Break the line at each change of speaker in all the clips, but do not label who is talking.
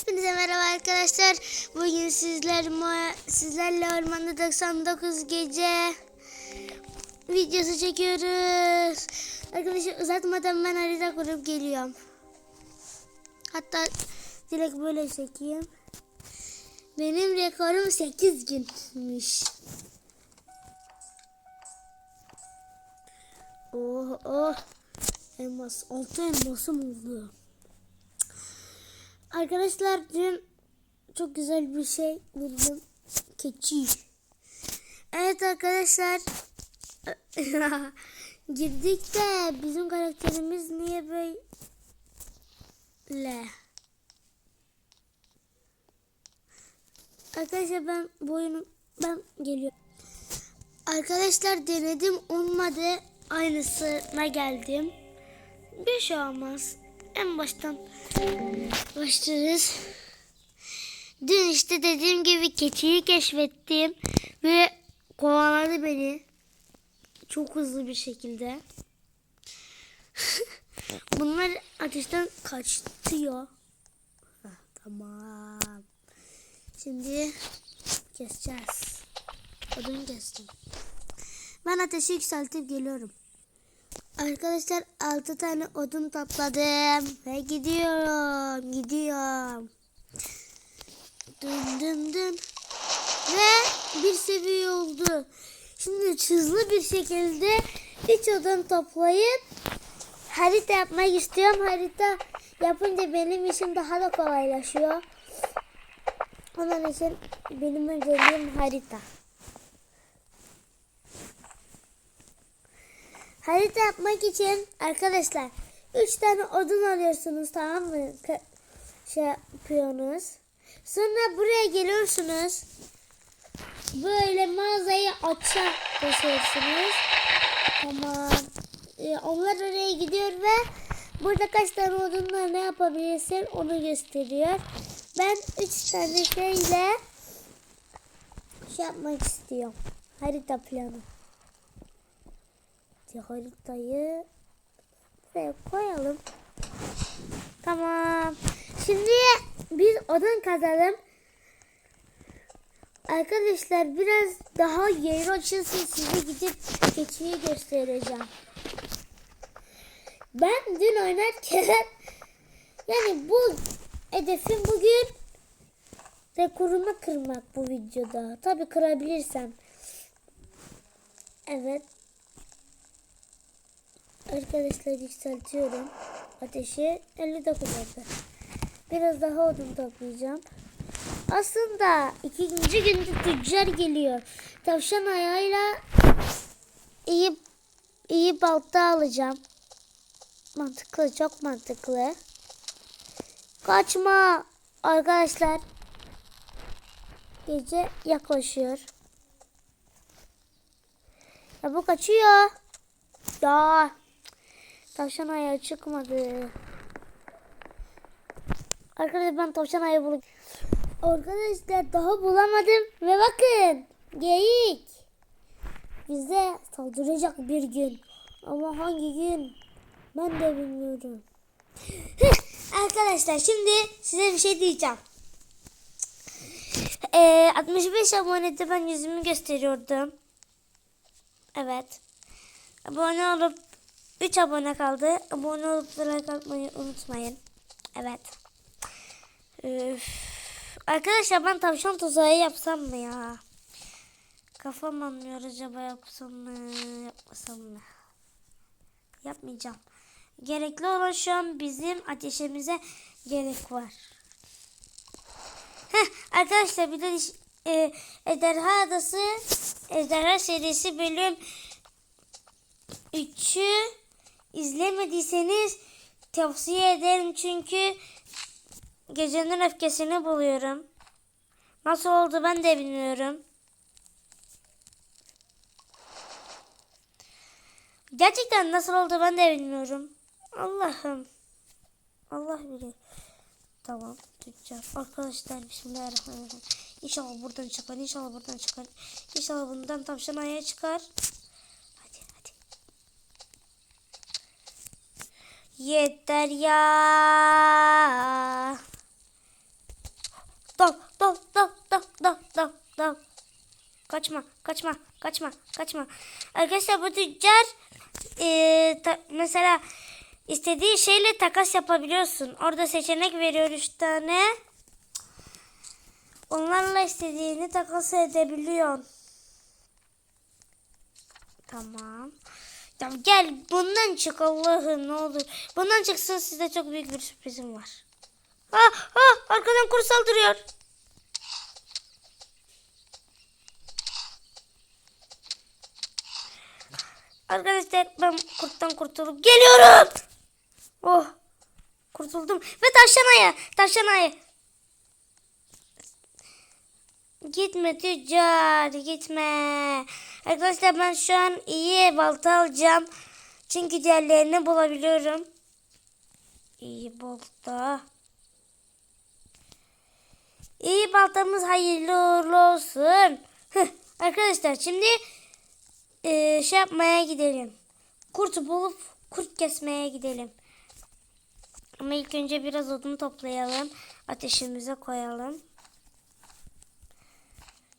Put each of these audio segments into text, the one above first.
Hepinize merhaba arkadaşlar. Bugün sizler sizlerle Ormanda 99 gece videosu çekiyoruz. Arkadaşlar uzatmadan ben harita kurup geliyorum. Hatta direkt böyle çekeyim. Benim rekorum 8 günmüş. Oh oh. Elmas. Altı elmasım oldu. Arkadaşlar dün çok güzel bir şey buldum. Keçi. Evet arkadaşlar. Girdik de bizim karakterimiz niye böyle? Arkadaşlar ben bu oyunu ben geliyorum. Arkadaşlar denedim olmadı. Aynısına geldim. Bir şey olmaz. En baştan başlarız. Dün işte dediğim gibi keçiyi keşfettim ve kovaladı beni. Çok hızlı bir şekilde. Bunlar ateşten kaçtıyor. Heh, tamam. Şimdi keseceğiz. Odun kestim. Ben ateşi yükseltip geliyorum. Arkadaşlar 6 tane odun topladım ve gidiyorum, gidiyorum. Dın dın dın. Ve bir seviye oldu. Şimdi hızlı bir şekilde 3 odun toplayıp harita yapmak istiyorum. Harita yapınca benim işim daha da kolaylaşıyor. Onun için benim önceliğim harita. Harita yapmak için arkadaşlar 3 tane odun alıyorsunuz tamam mı? Şey yapıyorsunuz. Sonra buraya geliyorsunuz. Böyle mağazayı açan basıyorsunuz. Tamam. Ee, onlar oraya gidiyor ve burada kaç tane odunla ne yapabilirsin onu gösteriyor. Ben 3 tane şeyle şey yapmak istiyorum. Harita planı haritayı buraya koyalım. Tamam. Şimdi biz odun kazalım. Arkadaşlar biraz daha yer açılsın size gidip keçiyi göstereceğim. Ben dün oynarken yani bu hedefim bugün rekorumu kırmak bu videoda. Tabi kırabilirsem. Evet. Arkadaşlar yükseltiyorum. Ateşi 59 oldu. Biraz daha odun toplayacağım. Aslında ikinci günde tüccar geliyor. Tavşan ayağıyla iyi iyi balta alacağım. Mantıklı, çok mantıklı. Kaçma arkadaşlar. Gece yaklaşıyor. Ya bu kaçıyor. Ya Tavşan ayağı çıkmadı. Arkadaşlar ben tavşan ayağı buldum. Arkadaşlar daha bulamadım ve bakın geyik bize saldıracak bir gün. Ama hangi gün ben de bilmiyorum. Arkadaşlar şimdi size bir şey diyeceğim. Ee, 65 abonede ben yüzümü gösteriyordum. Evet. Abone olup 3 abone kaldı. Abone olup like atmayı unutmayın. Evet. Üf. Arkadaşlar ben tavşan tuzağı yapsam mı ya? Kafam anlıyor acaba yapsam mı? Yapmasam mı? Yapmayacağım. Gerekli olan şu an bizim ateşimize gerek var. Heh, arkadaşlar bir de e, Ejderha Adası Ejderha serisi bölüm 3'ü izlemediyseniz tavsiye ederim çünkü gecenin öfkesini buluyorum. Nasıl oldu ben de bilmiyorum. Gerçekten nasıl oldu ben de bilmiyorum. Allah'ım. Allah bilir. Tamam tüccar. Arkadaşlar bismillahirrahmanirrahim. İnşallah buradan çıkar. İnşallah buradan çıkar. İnşallah bundan tavşan ayağı çıkar. Yeter ya. dal dal dal dal dal dal dal. Kaçma kaçma kaçma kaçma. Arkadaşlar bu tüccar e, ta- mesela istediği şeyle takas yapabiliyorsun. Orada seçenek veriyor üç tane. Onlarla istediğini takas edebiliyorsun. Tamam. Tamam gel bundan çık Allah'ım ne olur. Bundan çıksa size çok büyük bir sürprizim var. Ah ah arkadan kuru saldırıyor. Arkadaşlar ben kurttan kurtulup geliyorum. Oh kurtuldum ve tavşan ayı tavşan ayı. Gitme tüccar gitme. Arkadaşlar ben şu an iyi balta alacağım. Çünkü diğerlerini bulabiliyorum. İyi balta. İyi baltamız hayırlı uğurlu olsun. Heh, arkadaşlar şimdi eee, şey yapmaya gidelim. Kurt bulup kurt kesmeye gidelim. Ama ilk önce biraz odun toplayalım. Ateşimize koyalım.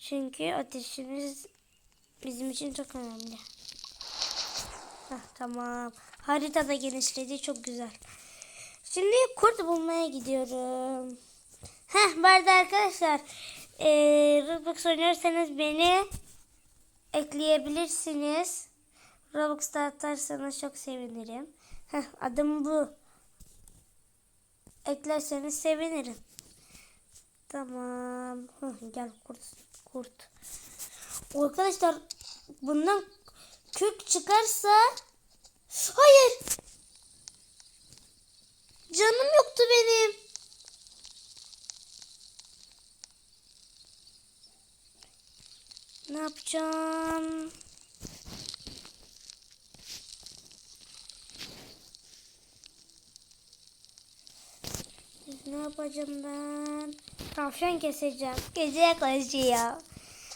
Çünkü ateşimiz bizim için çok önemli. Heh, tamam. Harita da genişledi. Çok güzel. Şimdi kurt bulmaya gidiyorum. Heh bu arada arkadaşlar eee Roblox oynuyorsanız beni ekleyebilirsiniz. Robux'ta atarsanız çok sevinirim. Heh, adım bu. Eklerseniz sevinirim. Tamam. Heh, gel kurt. Kurt. Arkadaşlar bundan kürk çıkarsa Hayır. Canım yoktu benim. Ne yapacağım? Ne yapacağım ben? Tavşan keseceğim. Gece yaklaşıyor.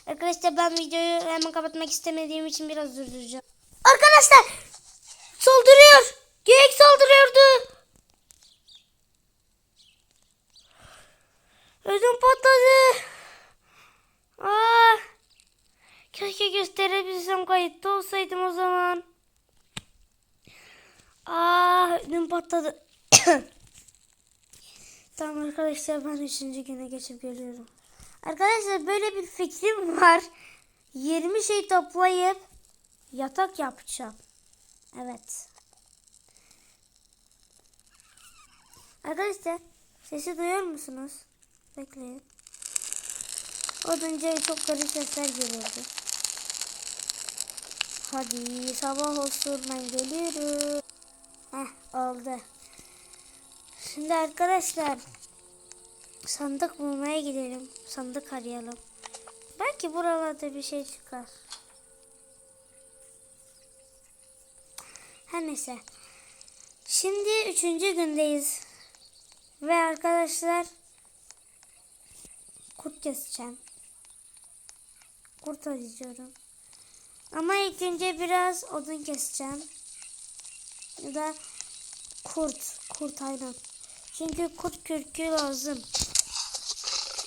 Arkadaşlar ben videoyu hemen kapatmak istemediğim için biraz durduracağım. Arkadaşlar saldırıyor. Geyik saldırıyordu. Ödüm patladı. Aa, keşke gösterebilsem kayıtta olsaydım o zaman. Aa, ödüm patladı. tamam arkadaşlar ben üçüncü güne geçip geliyorum. Arkadaşlar böyle bir fikrim var. 20 şey toplayıp yatak yapacağım. Evet. Arkadaşlar sesi duyuyor musunuz? Bekleyin. Odunca çok garip sesler geliyordu. Hadi sabah olsun ben geliyorum. Heh oldu. Şimdi arkadaşlar sandık bulmaya gidelim. Sandık arayalım. Belki buralarda bir şey çıkar. Her neyse. Şimdi üçüncü gündeyiz. Ve arkadaşlar kurt keseceğim. Kurt arayacağım. Ama ilk önce biraz odun keseceğim. Ya da kurt. Kurt aynen. Çünkü kurt kürkü lazım.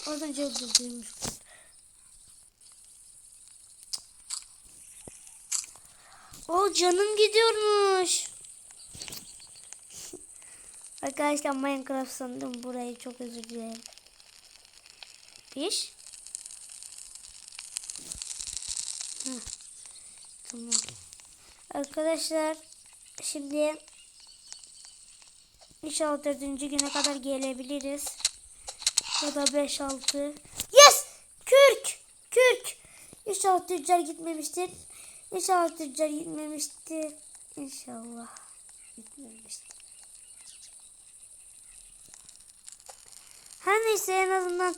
Önce öldürdüğümüz kurt. O canım gidiyormuş. Arkadaşlar Minecraft sandım burayı çok özür dilerim. Piş. Heh, Tamam. Arkadaşlar şimdi inşallah dördüncü güne kadar gelebiliriz. Ya da 5-6. Yes! Kürk! Kürk! İnşallah tüccar gitmemiştir. İnşallah tüccar gitmemiştir. İnşallah gitmemiştir. Her neyse en azından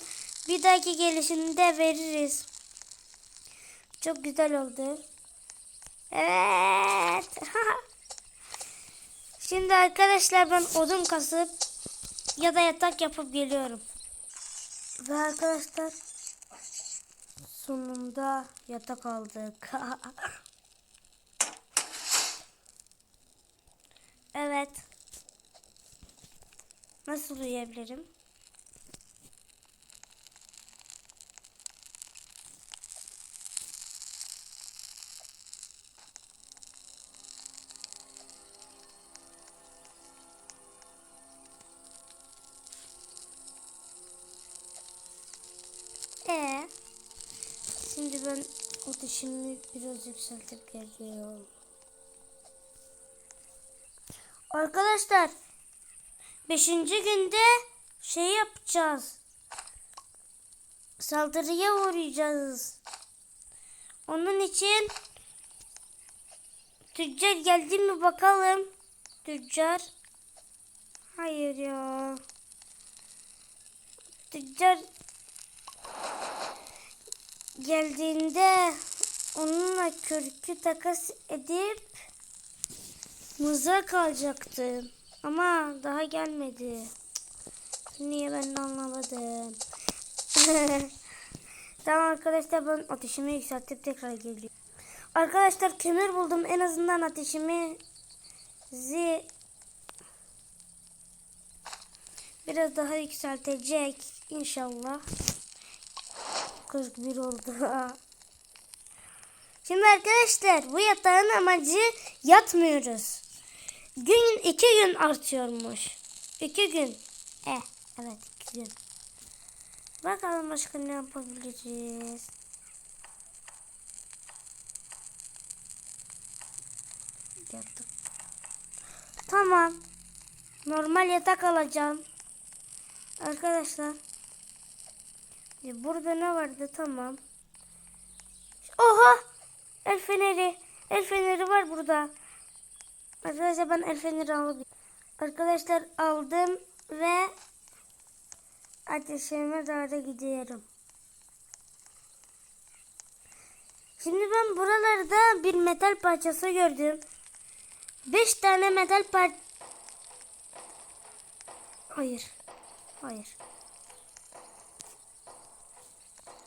bir dahaki gelişinde veririz. Çok güzel oldu. Evet. Şimdi arkadaşlar ben odun kasıp ya da yatak yapıp geliyorum. Ve arkadaşlar sonunda yatak aldık. evet. Nasıl uyuyabilirim? Şimdi ben ateşimi biraz yükseltip geliyorum. Arkadaşlar beşinci günde şey yapacağız. Saldırıya uğrayacağız. Onun için tüccar geldi mi bakalım. Tüccar. Hayır ya. Tüccar geldiğinde onunla kürkü takas edip mızrak alacaktım. Ama daha gelmedi. Niye ben de anlamadım. tamam arkadaşlar ben ateşimi yükseltip tekrar geliyorum. Arkadaşlar kömür buldum. En azından ateşimi zi biraz daha yükseltecek inşallah. 41 oldu. Şimdi arkadaşlar bu yatağın amacı yatmıyoruz. Gün iki gün artıyormuş. İki gün. Eh evet iki gün. Bakalım başka ne yapabiliriz. Yattık. Tamam. Normal yatak alacağım. Arkadaşlar. E, Burada ne vardı? Tamam. Oha! El feneri. El feneri var burada. Arkadaşlar ben el feneri alabilirim. Arkadaşlar aldım ve ateşime doğru gidiyorum. Şimdi ben buralarda bir metal parçası gördüm. Beş tane metal par... Hayır. Hayır.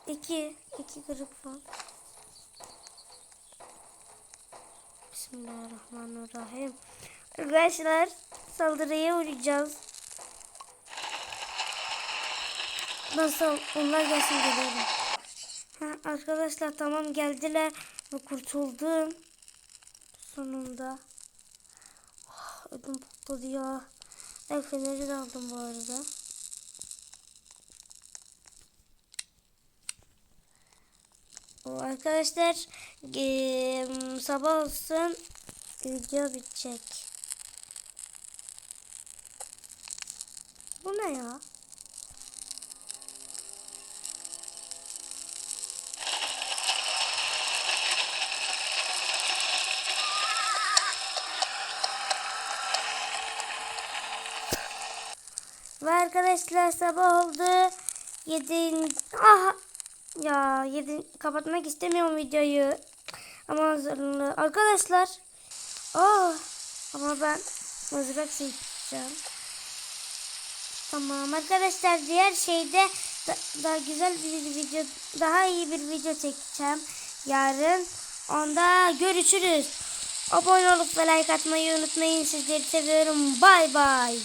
İki. iki grup var. Bismillahirrahmanirrahim. Arkadaşlar saldırıya uğrayacağız. Nasıl? Onlar gelsin geliyorum. Ha, arkadaşlar tamam geldiler ve kurtuldum. Sonunda. Oh, ödüm patladı ya. El feneri de aldım bu arada. Arkadaşlar eee, sabah olsun video bitecek. Bu ne ya? Ve arkadaşlar sabah oldu. Yedi... Ah! Ya yedi... kapatmak istemiyorum videoyu. Ama hazırlı. Arkadaşlar. Oh! Ama ben mızrak seçeceğim. Tamam arkadaşlar diğer şeyde da, daha güzel bir video daha iyi bir video çekeceğim yarın. Onda görüşürüz. Abone olup ve like atmayı unutmayın. Sizleri seviyorum. Bay bay.